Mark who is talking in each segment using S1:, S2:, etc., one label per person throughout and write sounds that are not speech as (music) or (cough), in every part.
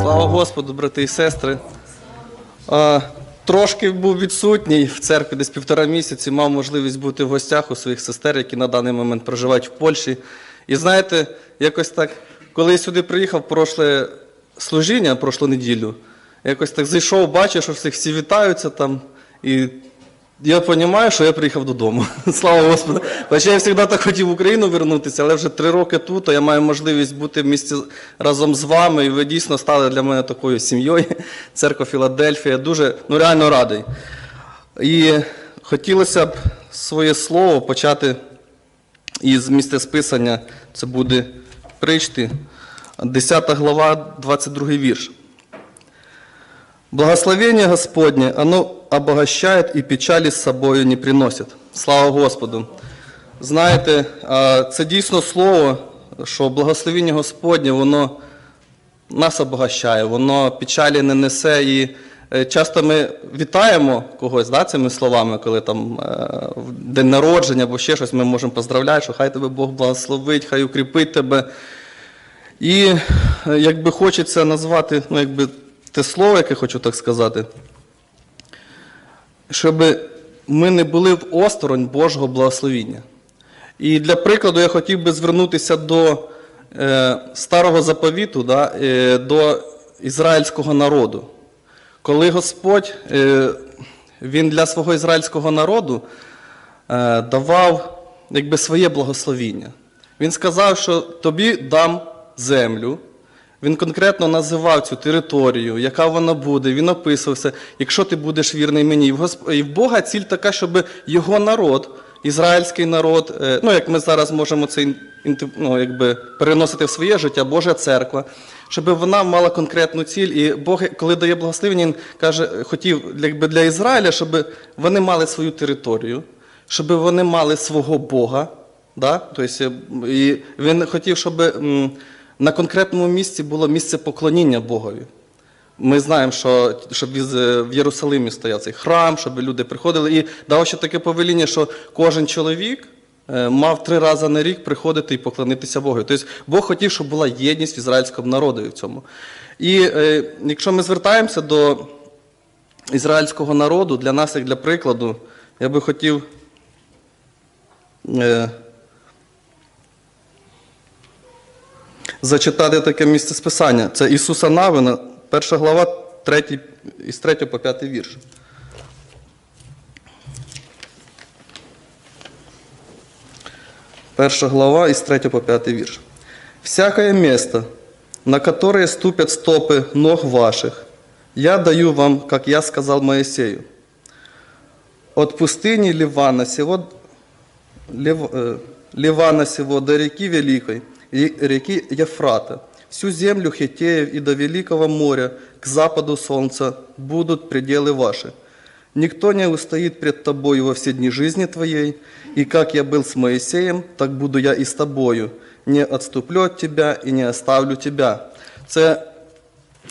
S1: Слава Господу, брати і сестри. Трошки був відсутній в церкві десь півтора місяці, мав можливість бути в гостях у своїх сестер, які на даний момент проживають в Польщі. І знаєте, якось так, коли я сюди приїхав прошле служіння, прошлу неділю, якось так зайшов, бачив, що всіх всі вітаються там. І я розумію, що я приїхав додому. (laughs) Слава Господу. Хоча я завжди так хотів в Україну вернутися, але вже три роки тут, то я маю можливість бути в місті разом з вами, і ви дійсно стали для мене такою сім'єю. (laughs) Церква Філадельфія. Дуже ну, реально радий. І хотілося б своє слово почати із місця списання. Це буде причти, 10 глава, 22 вірш. Благословение Господне, оно обогащает и печали с собою не приносит. Слава Господу. Знаєте, це дійсно слово, що благословення Господнє, воно нас обогащає, воно печалі не несе. І е, часто ми вітаємо когось да, цими словами, коли там е, день народження або ще щось, ми можемо поздравляти, що хай тебе Бог благословить, хай укріпить тебе. І е, якби хочеться назвати, ну якби те слово, яке хочу так сказати, щоб ми не були в осторонь Божого благословіння. І для прикладу я хотів би звернутися до е, старого заповіту, да, е, до ізраїльського народу. Коли Господь е, він для свого ізраїльського народу е, давав якби, своє благословіння. Він сказав, що тобі дам землю. Він конкретно називав цю територію, яка вона буде, він описувався, якщо ти будеш вірний мені. І в, Бога ціль така, щоб його народ, ізраїльський народ, е, ну як ми зараз можемо це ну, якби, переносити в своє життя, Божа церква, щоб вона мала конкретну ціль. І Бог, коли дає благословення, він каже, хотів якби, для Ізраїля, щоб вони мали свою територію, щоб вони мали свого Бога. Да? Тобто, і він хотів, щоб на конкретному місці було місце поклоніння Богові. Ми знаємо, що щоб е, в Єрусалимі стояв цей храм, щоб люди приходили. І дав ще таке повеління, що кожен чоловік е, мав три рази на рік приходити і поклонитися Богу. Тобто Бог хотів, щоб була єдність в ізраїльському народу в цьому. І е, якщо ми звертаємося до ізраїльського народу, для нас, як для прикладу, я би хотів. зачитати таке місце списання. Це Ісуса Навина, перша глава, 3, із 3 по 5 вірш. Перша глава із 3 по 5 вірш. «Всякое место, на которое ступят стопы ног ваших, я даю вам, как я сказал Моисею. От пустыни Ливана сего Лив- э, Ливана сего до реки Великой, и реки Ефрата, всю землю Хитеев и до Великого моря, к западу солнца, будут пределы ваши. Никто не устоит пред тобою во все дни жизни твоей, и как я был с Моисеем, так буду я и с тобою. Не отступлю от тебя и не оставлю тебя. Це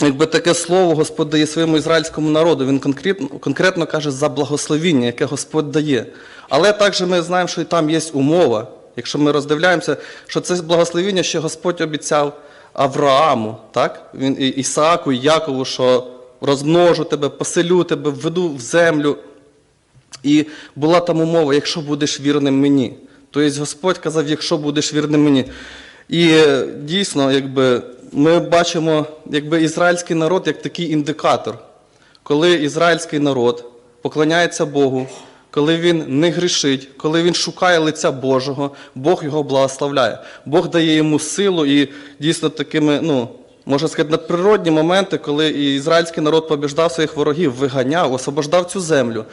S1: Якби таке слово Господь дає своєму ізраїльському народу, він конкретно, конкретно каже за благословіння, яке Господь дає. Але також ми знаємо, що і там є умова. Якщо ми роздивляємося, що це благословіння, що Господь обіцяв Аврааму, так? Він, і- Ісааку і Якову, що розмножу тебе, поселю тебе, введу в землю. І була там умова, якщо будеш вірним мені. Тобто Господь казав, якщо будеш вірним мені. І е, дійсно, якби, ми бачимо якби, ізраїльський народ як такий індикатор. Коли ізраїльський народ поклоняється Богу, коли він не грішить, коли він шукає лиця Божого, Бог його благословляє. Бог дає йому силу і дійсно такими, ну, можна сказати, надприродні моменти, коли і ізраїльський народ побіждав своїх ворогів, виганяв, освобождав цю землю.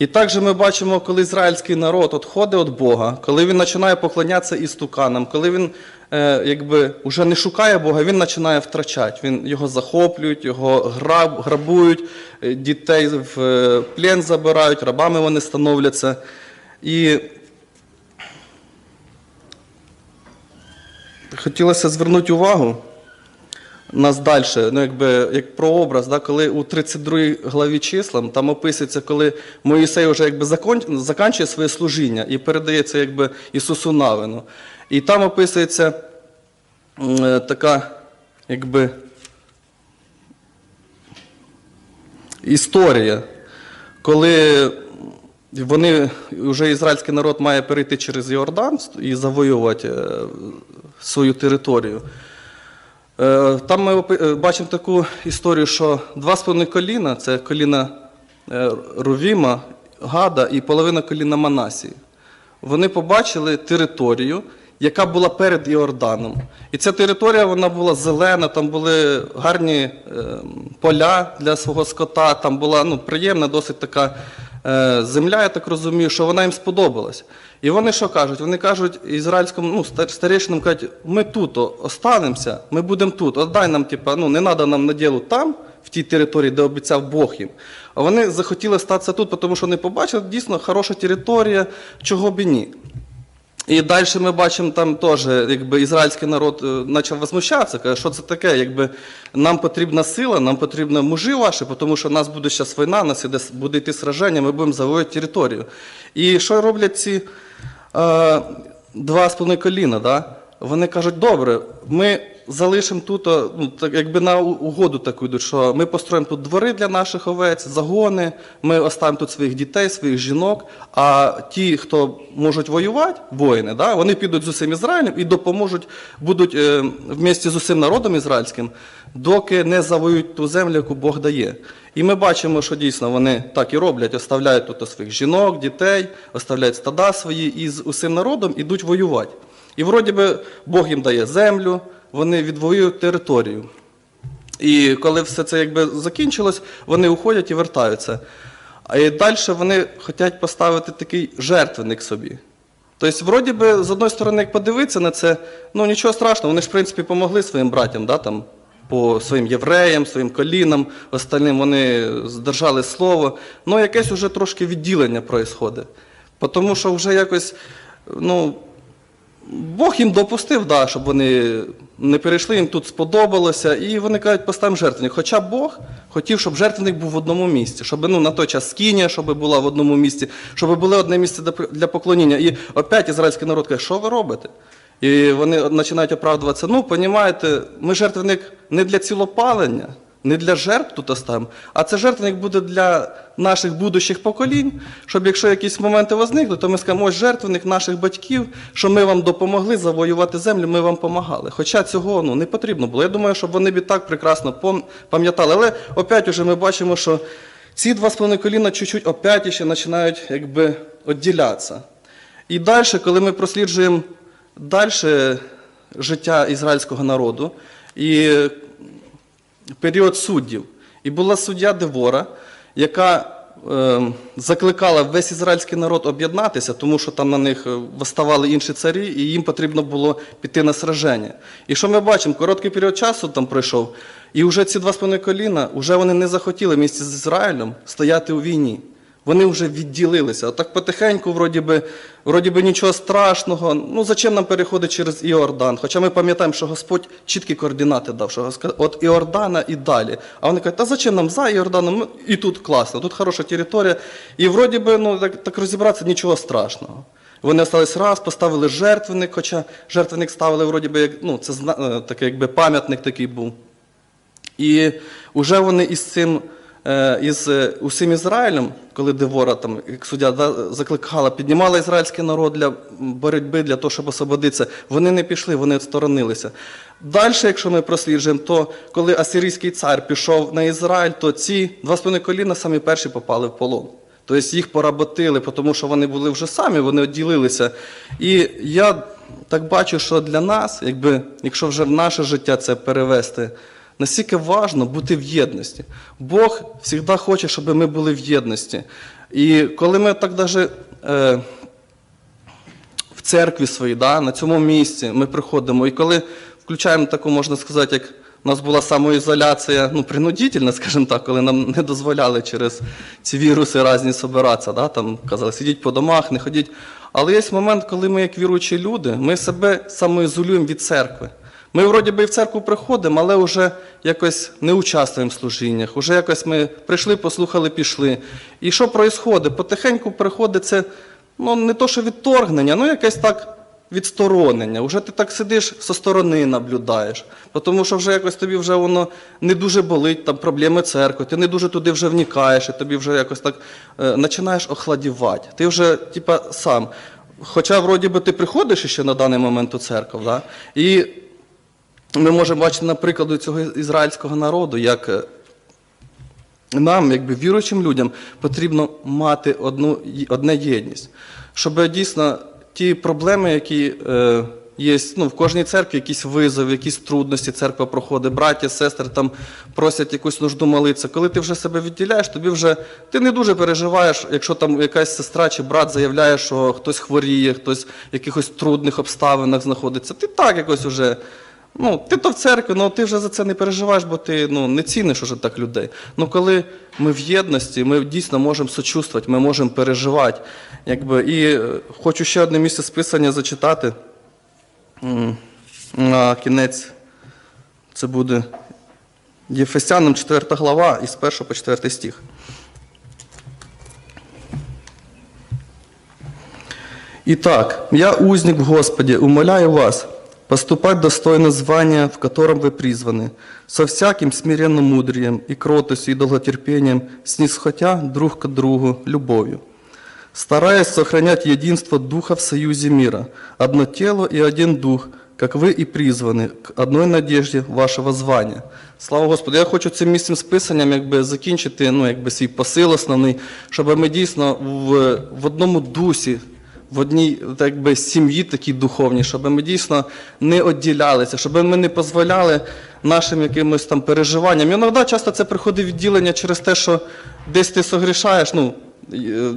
S1: І також ми бачимо, коли ізраїльський народ відходить від Бога, коли він починає поклонятися істуканам, коли він е, якби вже не шукає Бога, він починає втрачати. Він його захоплюють, його граб, грабують, е, дітей в е, плен забирають, рабами вони становляться. І хотілося звернути увагу нас далі, ну якби як прообраз, да, коли у 32 главі числам там описується, коли Моїсей вже якби закон, заканчує своє служіння і передається якби Ісусу Навину. І там описується е, така, якби історія, коли вони, вже ізраїльський народ має перейти через Йордан і завоювати е, свою територію. Е, Там ми е, бачимо таку історію, що два з коліна це коліна е, Рувіма, Гада і половина коліна Манасії. Вони побачили територію, яка була перед Іорданом. І ця територія вона була зелена, там були гарні поля для свого скота, там була ну, приємна, досить така земля, я так розумію, що вона їм сподобалась. І вони що кажуть? Вони кажуть ізраїльському ну, стар- старейшинам кажуть, ми тут останемося, ми будемо тут. Отдай нам, типа, ну, не треба нам на ділу там, в тій території, де обіцяв Бог їм. А вони захотіли статися тут, тому що вони побачили дійсно хороша територія, чого б і ні. І далі ми бачимо там теж, якби ізраїльський народ е, почав возмущатися, каже, що це таке, якби нам потрібна сила, нам потрібні мужі ваші, тому що у нас буде зараз війна, нас іде, буде йти сраження, ми будемо завоювати територію. І що роблять ці е, два з половиною коліна? Да? Вони кажуть, добре, ми залишимо тут, ну, так, якби на угоду таку йдуть, що ми построїмо тут двори для наших овець, загони, ми оставимо тут своїх дітей, своїх жінок, а ті, хто можуть воювати, воїни, да, вони підуть з усім Ізраїлем і допоможуть, будуть е, вместе з усім народом ізраїльським, доки не завоюють ту землю, яку Бог дає. І ми бачимо, що дійсно вони так і роблять, оставляють тут своїх жінок, дітей, оставляють стада свої і з усім народом ідуть воювати. І вроді би Бог їм дає землю, вони відвоюють територію. І коли все це якби закінчилось, вони уходять і вертаються. А і далі вони хочуть поставити такий жертвенник собі. Тобто, вроді би, з одної сторони, як подивитися на це, ну нічого страшного, вони ж, в принципі, помогли своїм братям, да, там, по своїм євреям, своїм колінам, остальним вони здержали слово. Ну, якесь вже трошки відділення проїсходить. Тому що вже якось, ну, Бог їм допустив, да, щоб вони не перейшли, їм тут сподобалося, і вони кажуть, поставимо жертвенник. Хоча Бог хотів, щоб жертвенник був в одному місці, щоб ну, на той час скиня, щоб була в одному місці, щоб було одне місце для- поклоніння. І опять ізраїльський народ каже, що ви робите? І вони починають оправдуватися. Ну, розумієте, ми жертвенник не для цілопалення, не для жертв тут оставимо, а це жертвенник буде для наших будущих поколінь, щоб якщо якісь моменти возникнуть, то ми скажемо, ось жертвенник наших батьків, що ми вам допомогли завоювати землю, ми вам допомагали. Хоча цього ну, не потрібно було. Я думаю, щоб вони б так прекрасно пам'ятали. Але опять уже ми бачимо, що ці два з половиною коліна чуть-чуть опять ще починають якби відділятися. І далі, коли ми просліджуємо далі життя ізраїльського народу, і період суддів. І була суддя Девора, яка е, закликала весь ізраїльський народ об'єднатися, тому що там на них виставали інші царі, і їм потрібно було піти на сраження. І що ми бачимо? Короткий період часу там пройшов, і вже ці два з половиною коліна, вже вони не захотіли місці з Ізраїлем стояти у війні. Вони вже відділилися. Отак потихеньку, вроді би, вроді би нічого страшного. Ну зачем нам переходити через Іордан? Хоча ми пам'ятаємо, що Господь чіткі координати дав, що от Іордана і далі. А вони кажуть, та зачем нам за Іорданом? Ну, І тут класно, тут хороша територія. І вроді би, ну так, так розібратися нічого страшного. Вони остались раз, поставили жертвенник, хоча жертвенник ставили, вроді би, як, ну, це е, таке, якби пам'ятник такий був. І вже вони із цим, із е, усім Ізраїлем, коли Девора, там, як суддя да, закликала, піднімала ізраїльський народ для боротьби, для того, щоб освободитися, вони не пішли, вони відсторонилися. Далі, якщо ми просліджуємо, то коли асирійський цар пішов на Ізраїль, то ці два половиною коліна самі перші попали в полон. Тобто їх поработили, тому що вони були вже самі, вони відділилися. І я так бачу, що для нас, якби, якщо вже в наше життя це перевести, наскільки важливо бути в єдності. Бог завжди хоче, щоб ми були в єдності. І коли ми так даже е, в церкві своїй, да, на цьому місці ми приходимо, і коли включаємо таку, можна сказати, як у нас була самоізоляція, ну, принудительна, скажімо так, коли нам не дозволяли через ці віруси різні собиратися, да, там казали, сидіть по домах, не ходіть. Але є момент, коли ми, як віруючі люди, ми себе самоізолюємо від церкви. Ми вроді би і в церкву приходимо, але вже якось не участвуємо в служіннях. Уже якось ми прийшли, послухали, пішли. І що відбувається? Потихеньку приходить це, ну не то, що відторгнення, ну якесь так відсторонення. Вже ти так сидиш со сторони наблюдаєш. Тому що вже якось тобі вже воно не дуже болить, там проблеми церкви, ти не дуже туди вже вникаєш, і тобі вже якось так е, починаєш охладівати. Ти вже, типа, сам. Хоча, вроді би, ти приходиш ще на даний момент у церкву, да? і ми можемо бачити на прикладу цього ізраїльського народу, як е, нам, якби віруючим людям, потрібно мати одну, одне єдність, щоб дійсно ті проблеми, які е, є ну, в кожній церкві, якісь визови, якісь трудності церква проходить, браття, сестри там просять якусь нужду молитися. Коли ти вже себе відділяєш, тобі вже ти не дуже переживаєш, якщо там якась сестра чи брат заявляє, що хтось хворіє, хтось в якихось трудних обставинах знаходиться. Ти так якось уже. Ну, ти то в церкві, ну ти вже за це не переживаєш, бо ти ну, не ціниш уже так людей. Ну коли ми в єдності, ми дійсно можемо сочувствувати, ми можемо переживати. Якби. І е, хочу ще одне місце списання зачитати. На кінець це буде Єфесянам 4 глава із 1 по 4 стих. Итак, я узник в Господе, умоляю вас поступать достойно звания, в котором вы призваны, со всяким смиренным мудрием и кротостью и долготерпением, снисходя друг к другу любовью, стараясь сохранять единство Духа в союзе мира, одно тело и один Дух, как вы и призваны к одной надежде вашого звання. Слава Господу! Я хочу цим місцем списанням якби, закінчити ну, якби, свій посил основний, щоб ми дійсно в, в одному дусі в одній так би, сім'ї такій духовній, щоб ми дійсно не відділялися, щоб ми не дозволяли нашим якимось там переживанням. Іноді часто це приходить відділення через те, що десь ти согрішаєш. Ну,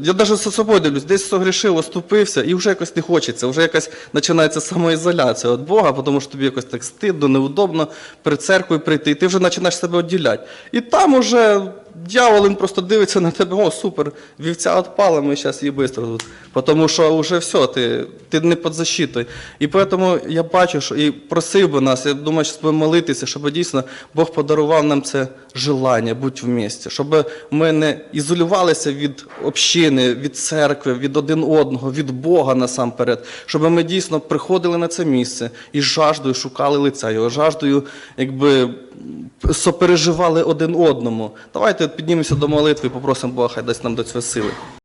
S1: я навіть за собою дивлюсь, десь согрішив, оступився, і вже якось не хочеться, вже якась починається самоізоляція від Бога, тому що тобі якось так стидно, неудобно при церкві прийти, і ти вже починаєш себе відділяти. І там уже дьявол він просто дивиться на тебе, о, супер, вівця відпала, ми зараз її швидко тут. Тому що вже все, ти, ти не під защитою. І тому я бачу, що і просив би нас, я думаю, що молитися, щоб дійсно Бог подарував нам це желання бути в місті, щоб ми не ізолювалися від общини, від церкви, від один одного, від Бога насамперед, щоб ми дійсно приходили на це місце і жаждою шукали лиця його, жаждою, якби сопереживали один одному. Давайте піднімемося до молитви і попросимо Бога, хай дасть нам до цього сили.